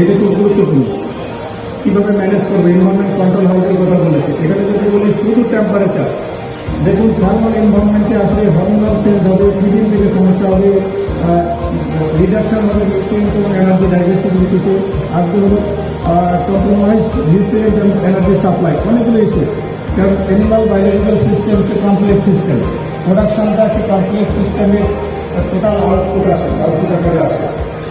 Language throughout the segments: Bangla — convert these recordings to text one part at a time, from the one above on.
এটা খুব গুরুত্বপূর্ণ। কীভাবে ম্যানেজ করবে এনভারনমেন্ট কন্ট্রোল হাউসের কথা বলেছে। এখানে যদি বলি, শুধু টেম্পারেচার দেখুন থার্মাল এনভারনমেন্টে আসলে হরমোনাল চেঞ্জ হবে ফিডিং থেকে সমস্যা হবে রিডাকশন হবে নিউট্রিয়েন্ট এবং এনার্জি ডাইজেস্টিভিটিতে আর তো হলো কম্প্রোমাইজ নিউট্রিয়েন্ট এবং এনার্জি সাপ্লাই অনেকগুলো ইস্যু কারণ অ্যানিমাল বায়োলজিক্যাল সিস্টেম হচ্ছে কমপ্লেক্স সিস্টেম প্রোডাকশনটা একটা কমপ্লেক্স সিস্টেমের টোটাল আউটপুট আসে আউটপুট আকারে আসে।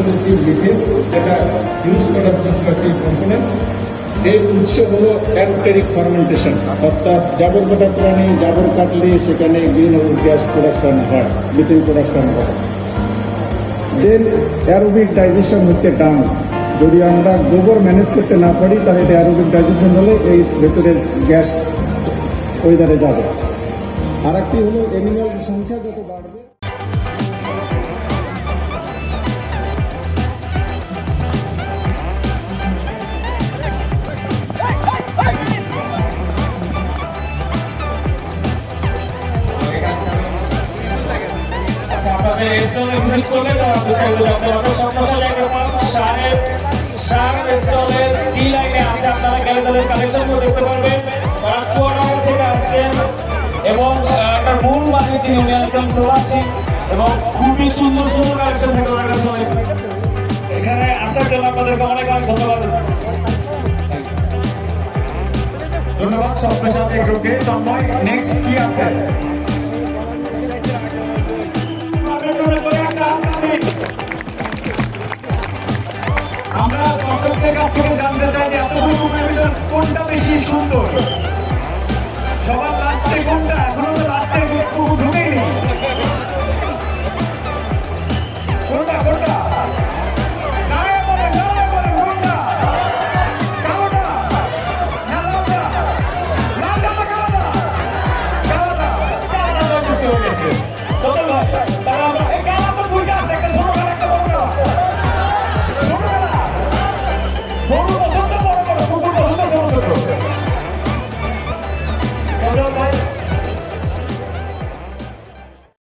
হলো সি যেটা ইউজ করার জন্য একটি কম্পোনেন্ট এর উৎস হলো অ্যারোটেরিক ফার্মেন্টেশন অর্থাৎ জাবর কাটা প্রাণী জাবর কাটলে সেখানে গ্রিন হাউস গ্যাস প্রোডাকশন হয় মিথেন প্রোডাকশন হয় দেন অ্যারোবিক ডাইজেশন হচ্ছে ডাং। যদি আমরা গোবর ম্যানেজ করতে না পারি, তাহলে অ্যারোবিক ডাইজেশন হলে এই ভেতরের গ্যাস ওই ধারে যাবে। আর একটি হলো অ্যানিমাল সংখ্যা যত বাড়বে সার রেস্টুরেন্টের কি লাইনে আছে আপনারা গেলে দেখতে পারবেন তারা চুয়াডাঙ্গা থেকে আসছেন এবং একটা মূল মানে তিনি উনি প্রবাসী এবং খুবই সুন্দর সুন্দর কালেকশন থাকে এখানে আসার জন্য আপনাদেরকে অনেক অনেক ধন্যবাদ ধন্যবাদ সব পেশাতে নেক্সট কি আছে থেকে জানতে চাই যে কোনটা বেশি সুন্দর?